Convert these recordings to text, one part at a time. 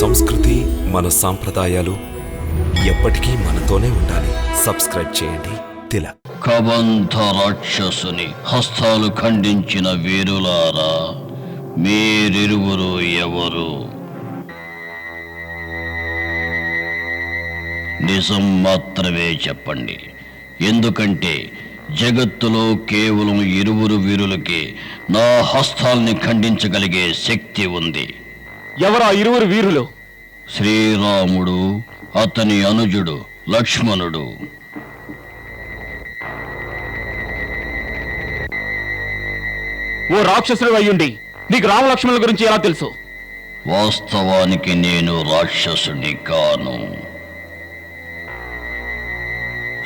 సంస్కృతి మన సాంప్రదాయాలు ఎప్పటికీ మనతోనే ఉండాలి. సబ్స్క్రైబ్ చేయండి. తిల. కబంధ రాక్షసుని హస్తాలు ఖండించిన వీరులారా మీరిరువురు ఎవరు? నిజం మాత్రమే చెప్పండి. ఎందుకంటే జగత్తులో కేవలం ఇరువురు వీరులకి నా హస్తాల్ని ఖండించగలిగే శక్తి ఉంది. ఎవరా ఇరువురు వీరులు? శ్రీరాముడు అతని అనుజుడు లక్ష్మణుడు. ఓ రాక్షసుడు అయ్యుండి నీకు రామలక్ష్మణుల గురించి ఎలా తెలుసు? వాస్తవానికి నేను రాక్షసుని కాను.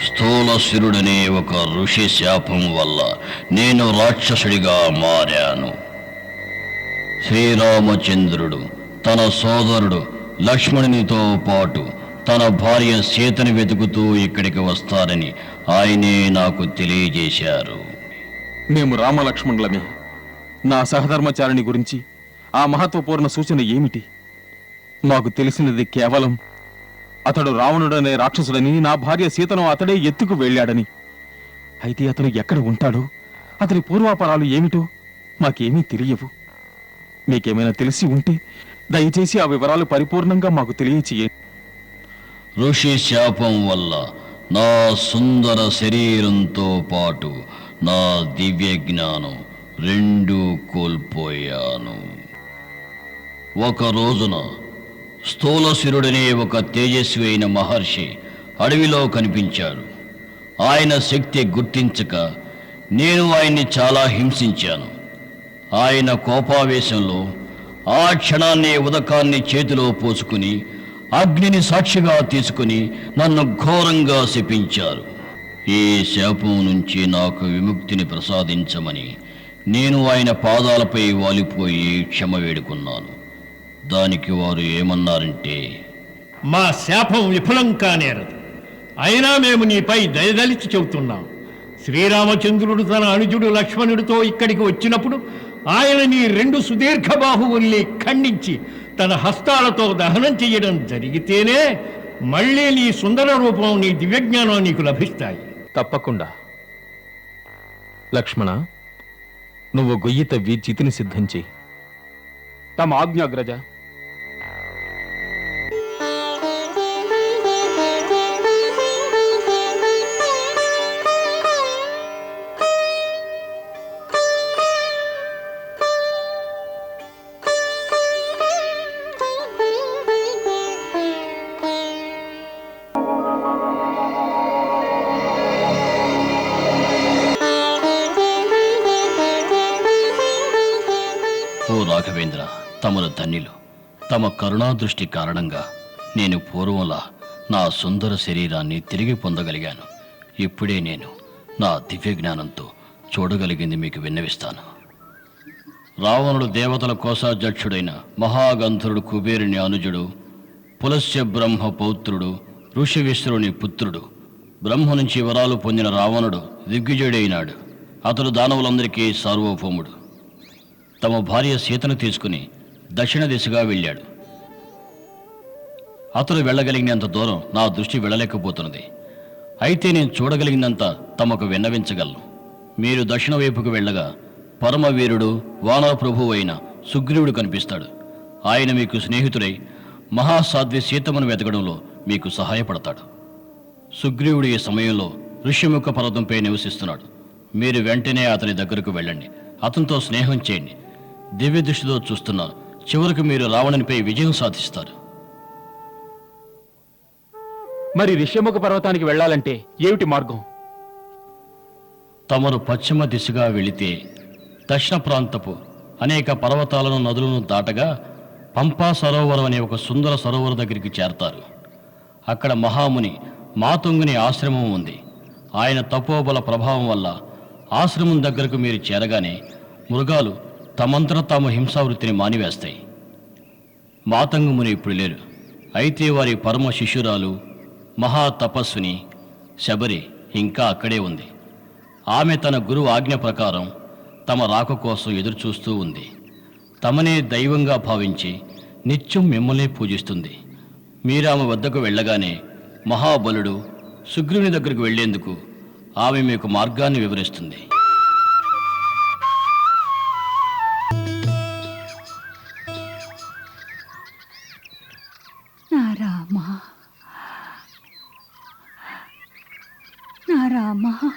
స్థూలశిరుడనే ఒక ఋషి శాపం వల్ల నేను రాక్షసుడిగా మారాను. శ్రీరామచంద్రుడు తన సోదరుడు లక్ష్మణునితో పాటు తన భార్య సీతను వెతుకుతూ ఇక్కడికి వస్తారని ఆయనే నాకు తెలియజేశారు. మేము రామలక్ష్మణులమే. నా సహధర్మచారిణి గురించి ఆ మహత్వపూర్ణ సూచన ఏమిటి? మాకు తెలిసినది కేవలం అతడు రావణుడనే రాక్షసుడని నా భార్య సీతను అతడే ఎత్తుకు వెళ్ళాడని. అయితే అతను ఎక్కడ ఉంటాడో? అతని పూర్వాపరాలు ఏమిటో మాకేమీ తెలియవు. మీకేమైనా తెలిసి ఉంటే దయచేసి ఆ వివరాలు పరిపూర్ణంగా మాకు తెలియచేయండి. ఋషి శాపం వల్ల నా సుందర శరీరంతో పాటు నా దివ్య జ్ఞానం రెండూ కోల్పోయాను. ఒక రోజున స్థూలశిరుడనే ఒక తేజస్వి అయిన మహర్షి అడవిలో కనిపించాడు. ఆయన శక్తి గుర్తించక నేను ఆయన్ని చాలా హింసించాను. ఆయన కోపావేశంలో ఆ క్షణాన్ని ఉదకాన్ని చేతిలో పోసుకుని అగ్నిని సాక్షిగా తీసుకుని నన్ను ఘోరంగా శపించారు. ఈ శాపం నుంచి నాకు విముక్తిని ప్రసాదించమని నేను ఆయన పాదాలపై వాలిపోయి క్షమ వేడుకున్నాను. దానికి వారు ఏమన్నారంటే మా శాపం విఫలం కానేరదు. అయినా మేము నీపై దయదలిచి చెబుతున్నాం. శ్రీరామచంద్రుడు తన అనుజుడు లక్ష్మణుడితో ఇక్కడికి వచ్చినప్పుడు ఆయన నీ రెండు సుదీర్ఘ బాహువుల్ని ఖండించి తన హస్తాలతో దహనం చెయ్యడం జరిగితేనే మళ్ళీ నీ సుందర రూపం నీ దివ్యజ్ఞానం నీకు లభిస్తాయి. తప్పకుండా. లక్ష్మణ నువ్వు గొయ్యి తవ్వి చితిని సిద్ధం చేయి తమ ఆజ్ఞాగ్రజ తమరు ధన్యులు తమ కరుణా దృష్టి కారణంగా నేను పూర్వంలా నా సుందర శరీరాన్ని తిరిగి పొందగలిగాను. ఇప్పుడే నేను నా దివ్య జ్ఞానంతో చూడగలిగింది మీకు విన్నవిస్తాను. రావణుడు దేవతల కోశాధ్యక్షుడైన మహాగంధరుడు కుబేరుని అనుజుడు పులస్య బ్రహ్మ పౌత్రుడు ఋషివిశ్రుని పుత్రుడు బ్రహ్మ నుంచి వరాలు పొందిన రావణుడు దిగ్విజయుడైనాడు. అతడు దానవులందరికీ సార్వభౌముడు. తమ భార్య సీతను తీసుకుని దక్షిణ దిశగా వెళ్ళాడు. అతడు వెళ్ళగలిగినంత దూరం నా దృష్టి వెళ్ళలేకపోతున్నది. అయితే నేను చూడగలిగినంత తమకు విన్నవించగలను. మీరు దక్షిణ వైపుకు వెళ్ళగా పరమవీరుడు వానప్రభువు అయిన సుగ్రీవుడు కనిపిస్తాడు. ఆయన మీకు స్నేహితుడై మహాసాధ్వి సీతమను వెతకడంలో మీకు సహాయపడతాడు. సుగ్రీవుడు ఈ సమయంలో ఋష్యముఖ పర్వతంపై నివసిస్తున్నాడు. మీరు వెంటనే అతని దగ్గరకు వెళ్ళండి. అతనితో స్నేహం చేయండి. దివ్య దృష్టితో చూస్తున్న చివరికి మీరు రావణునిపై విజయం సాధిస్తారు. మరి రిష్యముఖ పర్వతానికి వెళ్ళాలంటే ఏమిటి మార్గం? తమరు పశ్చిమ దిశగా వెళితే దక్షిణ ప్రాంతపు అనేక పర్వతాలను నదులను దాటగా పంపా సరోవరం అనే ఒక సుందర సరోవరం దగ్గరికి చేరతారు. అక్కడ మహాముని మాతుంగుని ఆశ్రమం ఉంది. ఆయన తపోబల ప్రభావం వల్ల ఆశ్రమం దగ్గరకు మీరు చేరగానే మృగాలు తమంతట తాము హింసావృత్తిని మానివేస్తాయి. మాతంగముని ఇప్పుడు లేరు. అయితే వారి పరమ శిష్యురాలు మహా తపస్విని శబరి ఇంకా అక్కడే ఉంది. ఆమె తన గురువు ఆజ్ఞ ప్రకారం తమ రాక కోసం ఎదురుచూస్తూ ఉంది. తమనే దైవంగా భావించి నిత్యం మిమ్మల్నే పూజిస్తుంది. మీరామె వద్దకు వెళ్ళగానే మహాబలుడు సుగ్రీవుని దగ్గరకు వెళ్ళేందుకు ఆమె మీకు మార్గాన్ని వివరిస్తుంది. అమ్మా.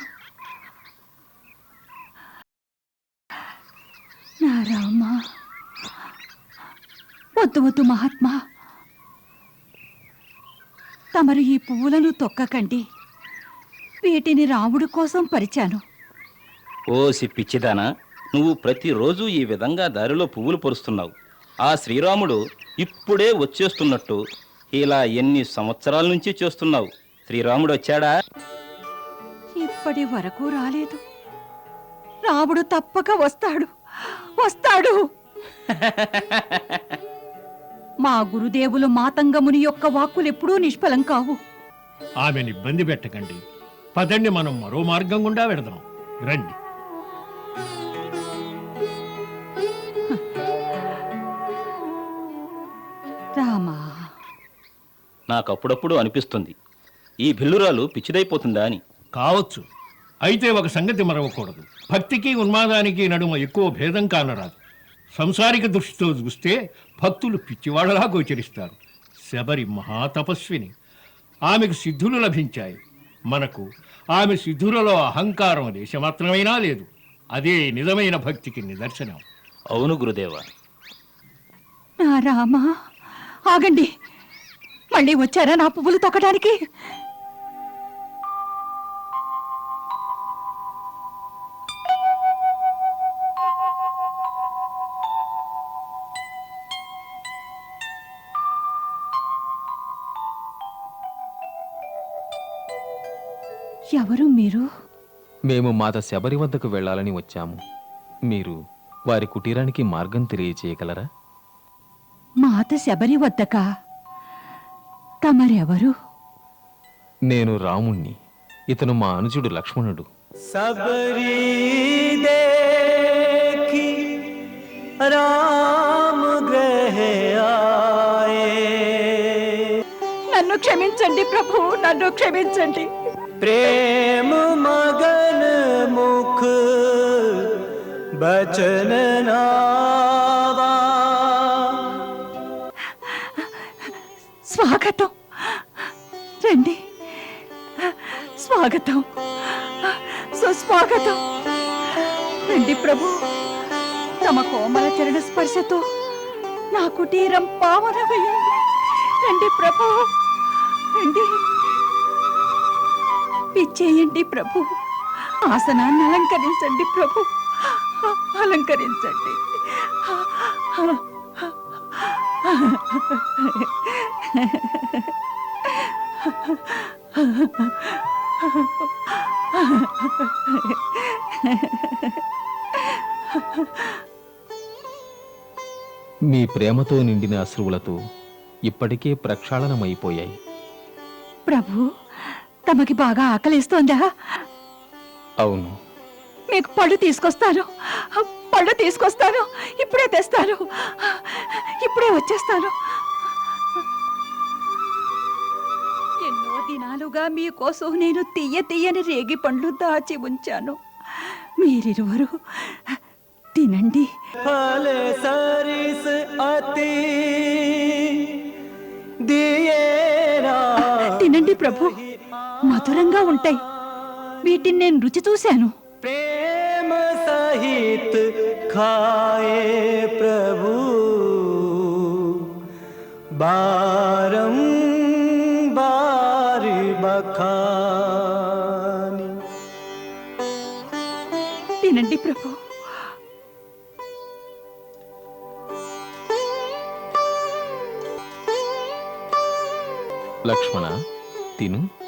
నా రామ వద్దు వద్దు మహాత్మా. తమరు ఈ పువ్వులను తొక్కకండి. వీటిని రాముడి కోసం పరిచాను. ఓసి పిచ్చిదానా నువ్వు ప్రతిరోజు ఈ విధంగా దారిలో పువ్వులు పొరుస్తున్నావు. ఆ శ్రీరాముడు ఇప్పుడే వచ్చేస్తున్నట్టు ఇలా ఎన్ని సంవత్సరాల నుంచి చేస్తున్నావు? శ్రీరాముడు వచ్చాడా? ఇప్పటి వరకు రాలేదు. రాముడు తప్పక వస్తాడు. వస్తాడు. మా గురుదేవులు మాతంగముని యొక్క వాక్కులు ఎప్పుడూ నిష్ఫలం కావు. ఆమెను ఇబ్బంది పెట్టకండి. పదండి మనం మరో మార్గం గుండా వెడదాం. రండి. రామా. నాకు అప్పుడప్పుడు అనిపిస్తుంది. ఈ భిల్లురాలు పిచ్చిదైపోతుందా అని. కావచ్చు. అయితే ఒక సంగతి మరవకూడదు. భక్తికి ఉన్మాదానికి నడుమ ఎక్కువ భేదం కానరాదు. సంసారిక దృష్టితో చూస్తే భక్తులు పిచ్చివాడలా గోచరిస్తారు. శబరి మహాతపస్విని. ఆమెకు సిద్ధులు లభించాయి. మనకు ఆమె సిద్ధులలో అహంకారం దేశమాత్రమైనా లేదు. అదే నిజమైన భక్తికి నిదర్శనం. అవును గురుదేవ. నా రామా ఆగండి. మళ్ళీ వచ్చారా నా పువ్వులు తొక్కడానికి? ఎవరు మీరు? మేము మాత శబరి వద్దకు వెళ్ళాలని వచ్చాము. మీరు వారి కుటీరానికి మార్గం తెలియచేయగలరా? మాత శబరి వద్దక? తమరెవరు? నేను రాముణ్ణి. ఇతను మా అనుజుడు లక్ష్మణుడు. నన్ను క్షమించండి ప్రభు నన్ను క్షమించండి. प्रेम मगन मुख बचन नावा స్వాగతం రండి స్వాగతం సుస్వాగతం రండి ప్రభు తమ కోమల చరణ స్పర్శతో నా కుటీరం పావనమయ్యింది రండి ప్రభు రండి పిచ్చేయండి ప్రభు. ఆసనాన్ని అలంకరించండి ప్రభు. అలంకరించండి. మీ ప్రేమతో నిండిన అశ్రువులతో ఇప్పటికే ప్రక్షాళనమైపోయాయి. ప్రభు తమకి బాగా ఆకలిస్తోందా? అవును. మీకు పళ్ళు తీసుకొస్తాను. పళ్ళు తీసుకొస్తాను. ఇప్పుడే తెస్తాను. ఇప్పుడే వచ్చేస్తాను. ఎన్నో దినాలుగా మీకోసం నేను తీయ తీయని రేగి పండ్లు దాచి ఉంచాను. మీరిరువరు తినండి. కారంగా ఉంటాయి. వీటిని నేను రుచి చూశాను. ప్రేమ సహిత ఖాయే ప్రభు. బారం బారి బఖాని. తినండి ప్రభు. లక్ష్మణ తిను.